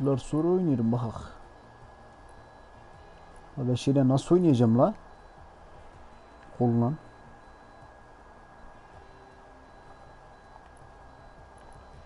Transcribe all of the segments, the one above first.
Yıllar sonra oynarım bak. Ben şeyle nasıl oynayacağım la? Kolla.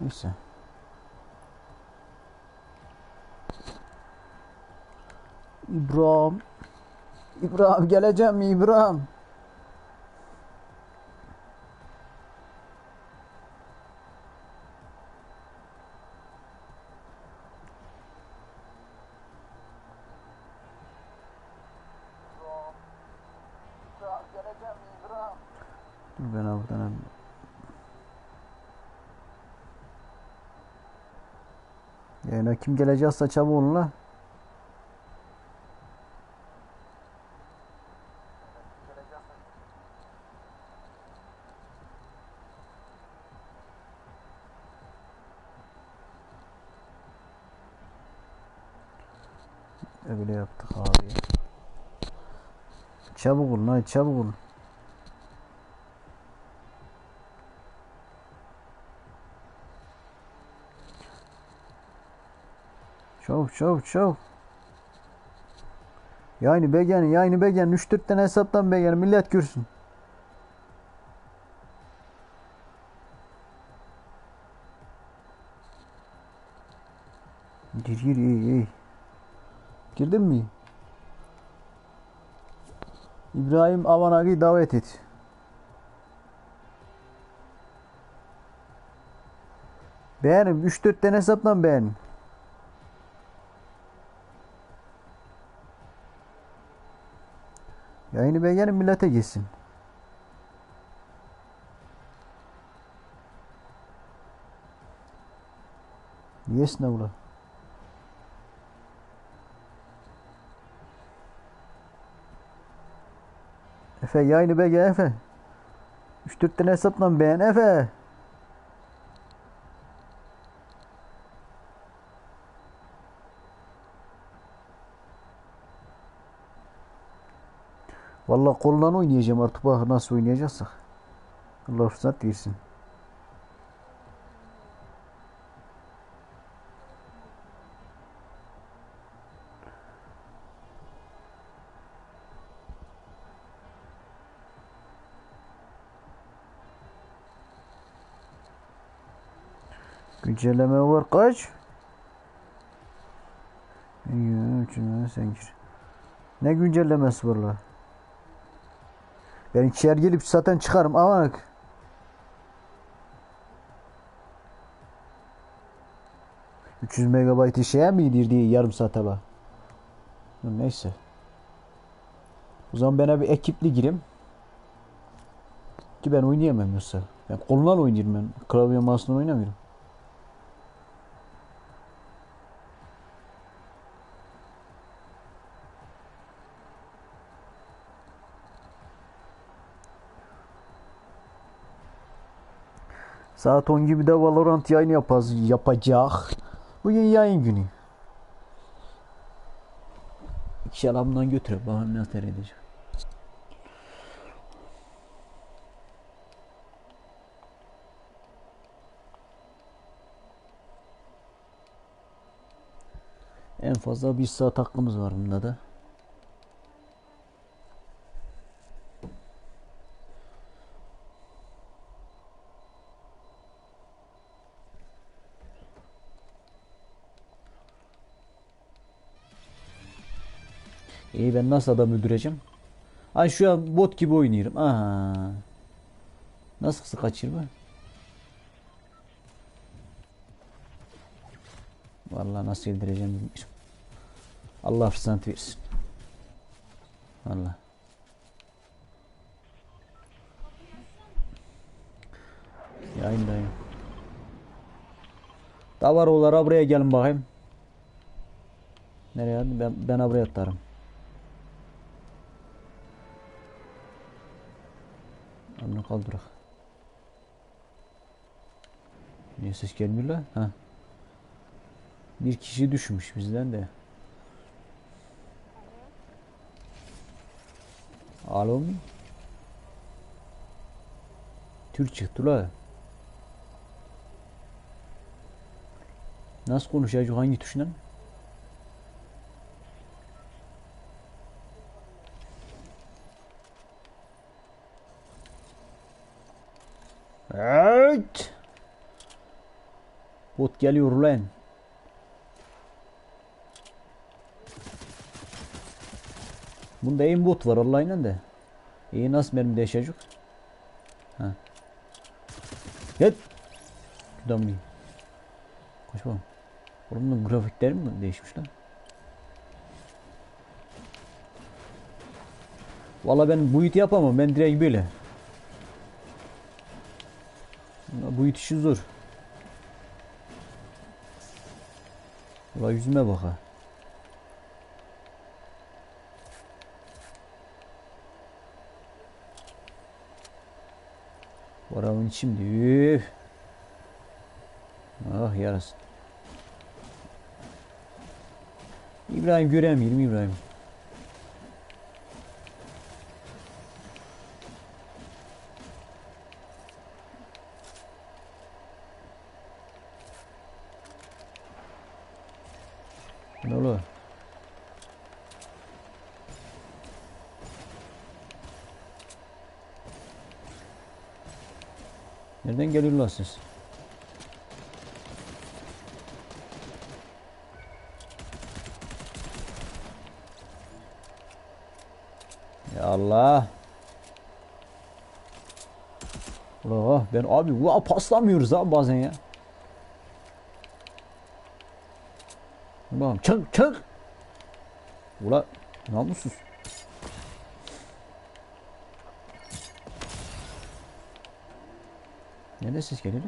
Neyse. İbrahim. İbrahim geleceğim İbrahim? Dur ben abi buradan hem- Yayına kim gelecekse çabuk olun la. Öyle yaptık abi. Çabuk olun hadi çabuk olun. Çabuk çabuk. Yayını beğen, yayını beğen. 3-4 tane hesaptan beğen. Millet görsün. Gir gir iyi iyi. Girdin mi? İbrahim Avanag'ı davet et. Beğenim. 3-4 tane hesaptan beğenin. Yayını beğenin millete gitsin. Yes ne ula? Efe yayını beğen Efe. 3-4 tane hesapla beğen Efe. Vallahi koldan oynayacağım artık bak nasıl oynayacaksak. Allah fırsat versin. Güncelleme var kaç? Ne güncellemesi var la? Ben içeri gelip zaten çıkarım ama bak. ...300 megabaytı şeye mi indirdi yarım saate? Dur, Neyse. O zaman ben bir ekipli gireyim. Ki ben oynayamam yoksa. Ben kolundan oynuyorum ben. Klavye mouse'dan oynamıyorum. Saat 10 gibi de Valorant yayını yapaz, yapacak. Bugün yayın günü. İki şalabımdan götürüp bakalım nasıl edeceğim. En fazla bir saat hakkımız var bunda da. Ben nasıl adam öldüreceğim? Ay şu an bot gibi oynuyorum. Aha. Nasıl kaçırma? Vallahi nasıl öldüreceğim bilmiyorum. Allah fırsat versin. Vallahi. Yayındayım. Davaroğullara buraya gelin bakayım. Nereye? Ben, ben buraya atarım. Kaldırak. Niye ses gelmiyor lan? Ha. Bir kişi düşmüş bizden de. Alo mu? Türk çıktı la. Nasıl konuşacak hangi tuşla? Bot geliyor lan. Bunda aimbot var Allah'ın de. İyi nasıl benim değişecek? Ha. Gel. Şuradan bir. Koş bakalım. Oğlum grafikleri mi değişmiş lan? Valla ben bu iti yapamam. Ben direkt böyle. Bu it işi zor. Valla yüzüme bak ha. Varamın şimdi. Üf. Ah yarasın. İbrahim göremiyorum İbrahim. Ne oluyor? Nereden geliyorlar siz? Ya Allah. Ula ben abi ula paslamıyoruz ha bazen ya. Ulan çık çık. Ula namussuz. Nerede ses geliyor?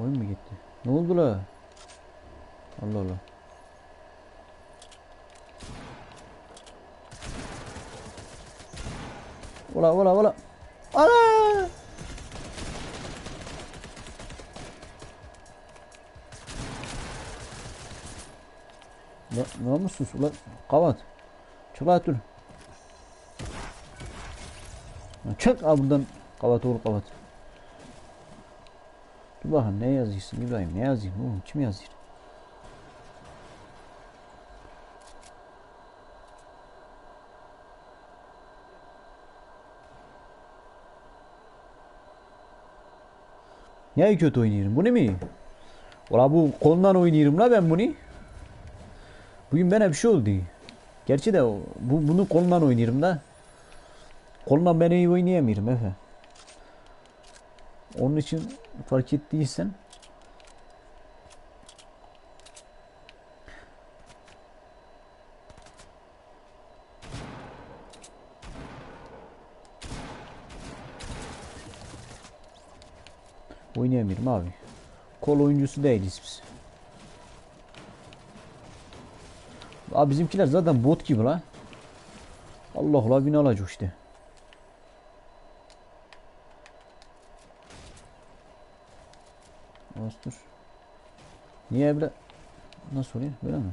Oyun mu gitti? Ne oldu la? Allah Allah. Ula ula ula. Ana! Ne, ne musun? Ula kavat. Çık lan dur. Çık al buradan kavat oğul kavat. Dur bakın ne yazıyorsun İbrahim ne yazayım oğlum kim yazıyor? Niye kötü oynuyorum? Bu ne mi? Ola bu kolundan oynuyorum la ben bunu. Bugün bana bir şey oldu. Gerçi de bu, bunu kolundan oynuyorum da. Kolundan ben iyi oynayamıyorum Efe. Onun için fark ettiysen Oynayamıyorum abi. Kol oyuncusu değiliz biz. Abi bizimkiler zaten bot gibi la. Allah Allah bin alacak işte. Dur. Niye böyle? Nasıl oluyor? Böyle mi?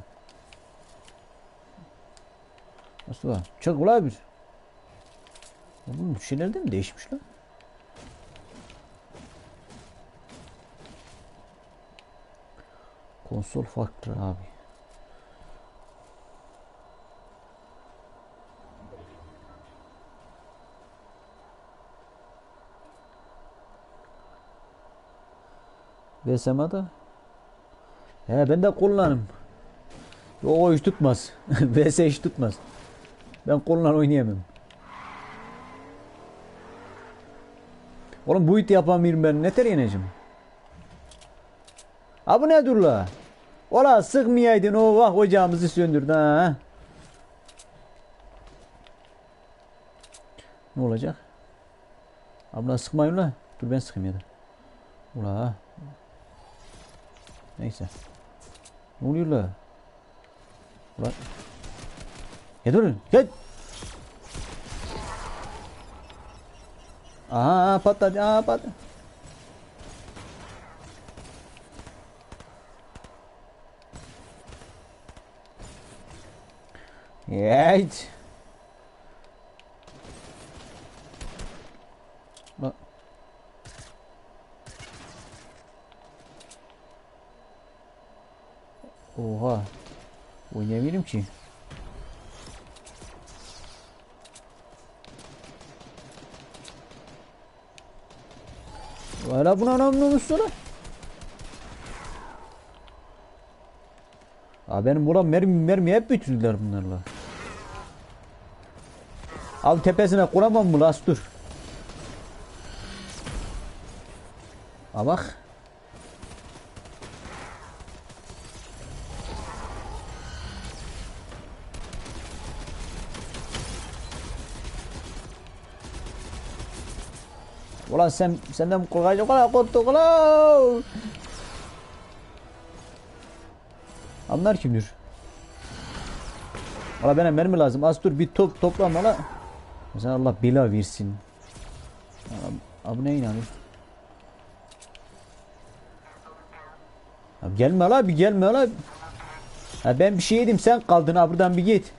Nasıl var? Çık ulan bir. Oğlum bu şeyler de mi değişmiş lan? Konsol farklı abi. VSM'da He ben de kullanım. O hiç tutmaz. VS hiç tutmaz. Ben kullan oynayamam. Oğlum bu iti yapamıyorum ben. Ne ter yeneceğim? Ha bu ne dur la? Ola sıkmayaydın o vah ocağımızı söndürdü ha. Ne olacak? Abla sıkmayın la. Dur ben sıkayım ya da. Ula. Neyse. Ne oluyor la? Ula. Ya dur. Gel. Aha patladı. Aha patladı. Evet. Oha. Oynayabilirim ki. Hala buna anlamıyorsun lan. Abi benim buram mermi mermi hep bitirdiler bunlarla. Abi tepesine kuramam mı las dur. Ha bak. Ulan sen senden korkacak ulan korktuk ulan. Anlar kimdir? Valla bana mermi lazım. Az dur bir top toplama la. Mesela Allah bela versin. Abi, abi ne inanıyor? Abi gelme la bir gelme la. Ha ben bir şey yedim sen kaldın ha buradan bir git.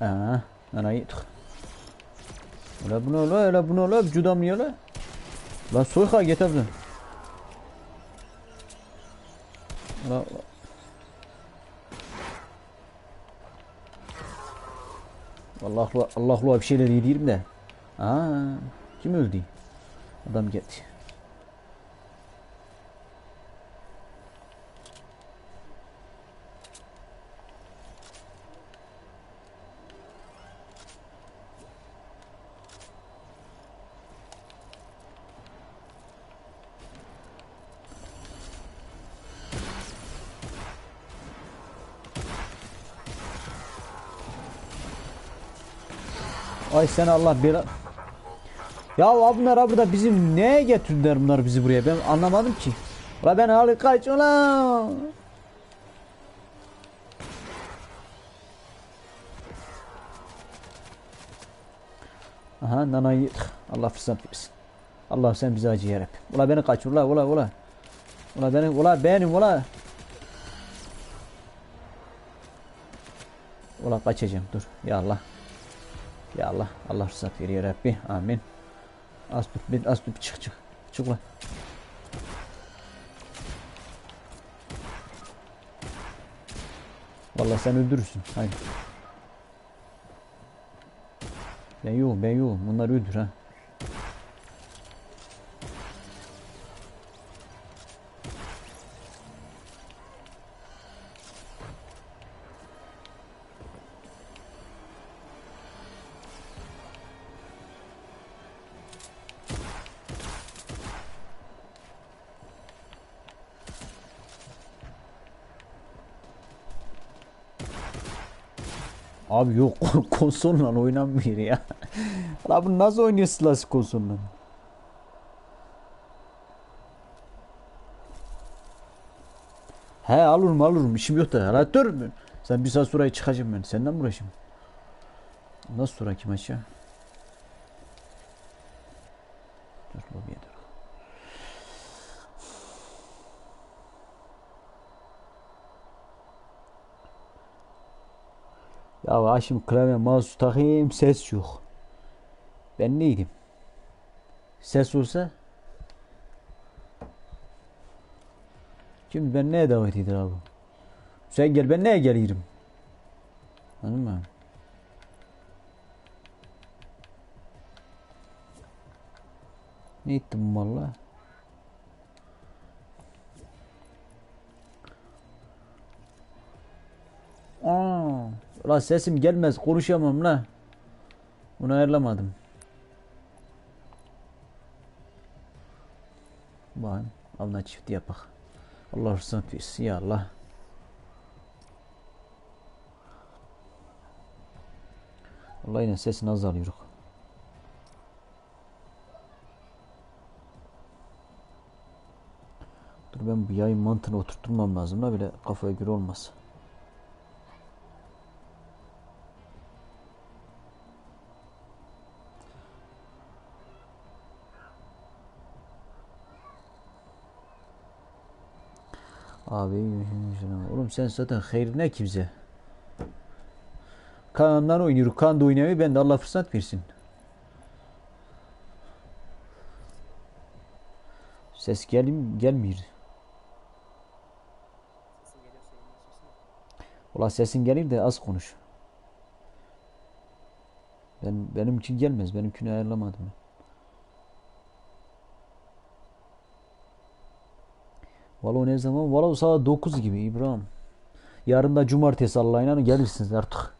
Aa, ana yedik. Öyle bunu öyle öyle bunu öyle cudamlıyor la. Lan soyka getirdin. La, Allah'la Allah'la bir şeyler yediğim de. Aa, kim öldü? Adam geldi. Ay sen Allah bela... Ya bunlar burada bizim neye getirdiler bunlar bizi buraya ben anlamadım ki. Ula ben halı kaç ulan. Aha nanayı Allah fırsat versin. Allah sen bizi acı yarab. Ula beni kaç ula ula ula. Ula beni ula benim ula. Ula kaçacağım dur ya Allah. Ya Allah. Allah rızat ver ya Rabbi. Amin. Az dur. Bir, az dur. Çık çık. Çık lan. Vallahi sen öldürürsün. Haydi. Ben yoğum ben yoğum. Bunlar öldür ha. Abi yok konsolla oynanmıyor ya. La bu nasıl oynuyor Silas konsolla? He alırım alırım işim yok da. La dur. Sen bir saat sonra çıkacağım ben. Senden mi uğraşayım? Nasıl sonra kim aşağı? Dur lobiye dur. Ya Haşim klavye mouse takayım ses yok. Ben neydim? Ses olsa Şimdi ben neye davet edeyim abi? Sen gel ben neye gelirim? Anladın mı? Ne ettim valla? La sesim gelmez konuşamam la. Bunu ayarlamadım. Bakın alına çift yapak. Allah rızkını versin ya Allah. Allah yine sesini azalıyor. Dur ben bu yayın mantığını oturtmam lazım da bile kafaya göre olmaz. Abi oğlum sen zaten hayır ne kimse. Kaan'dan oynuyor. Kaan da oynamıyor. Ben de Allah fırsat versin. Ses gelim gelmiyor. Ulan sesin gelir de az konuş. Ben benim için gelmez. Benimkini ayarlamadım. ben. Valla ne zaman? Valla saat 9 gibi İbrahim. Yarın da cumartesi Allah'ın inanın gelirsiniz artık.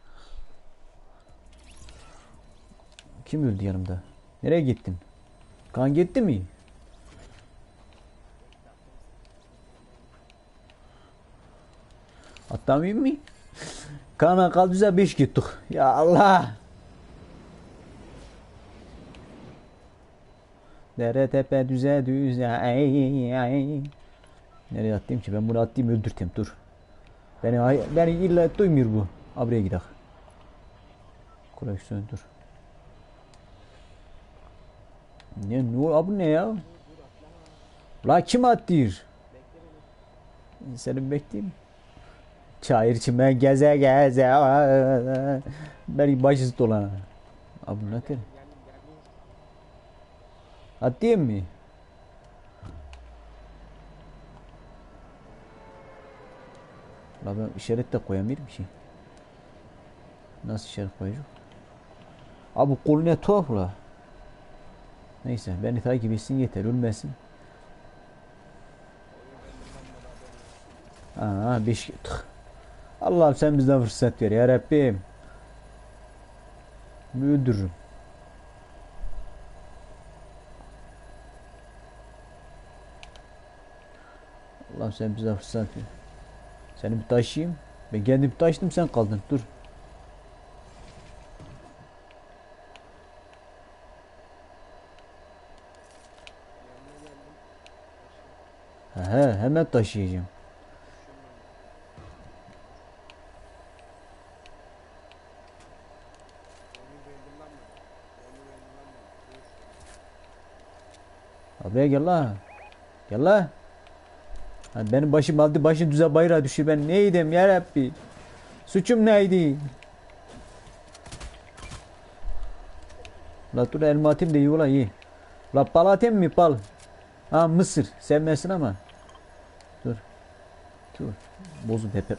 Kim öldü yanımda? Nereye gittin? Kan gitti mi? Atlamayayım mı? Kana kaldıysa 5 gittik. Ya Allah. Dere tepe düze düze ay, ay. Nereye atlayayım ki? Ben bunu atlayayım öldürteyim dur. Beni, beni illa duymuyor bu. Abriye gidelim. Koleksiyon dur. Ne ne abi ne ya? La kim attır? Seni bekleyeyim. Çayır için ben geze geze Beni başız dolana. Abi ne geldim. Atayım mı? La ben işaret de koyamıyorum ki. Nasıl işaret koyacağım? Abi kol ne tuhaf la. Neyse beni takip etsin yeter ölmesin. Aa beş tık. Allah'ım sen bizden fırsat ver ya Rabbim. Bunu öldürürüm. Allah'ım sen bize fırsat ver. Seni bir taşıyayım. Ben kendim taşıdım sen kaldın. Dur. He, hemen taşıyacağım. Abiye gel la. Gel la. Ha, benim başım aldı başım düze bayrağı düşüyor. Ben neydim ya Rabbi? Suçum neydi? La dur elma atayım da iyi ola iyi. La bal atayım mı bal? Ha mısır. Sevmesin ama. Dur. Dur. Bozun hep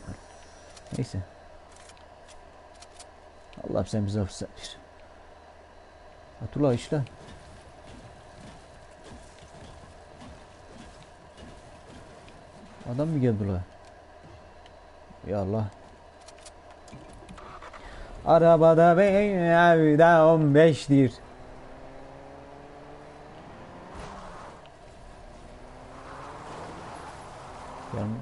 Neyse. Allah sen bize fırsat ver. Atula işle. Adam mı geldi la? Ya Allah. Arabada beyin evde 15'dir. Yani...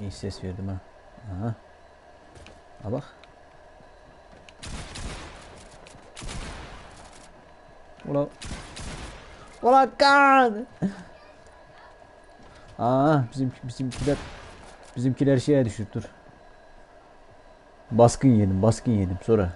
İyi ses verdim ha. Aha. Ha bak. Ulan. Ulan kan. Aa bizim bizimkiler bizimkiler şeye düştü dur. Baskın yedim, baskın yedim sonra.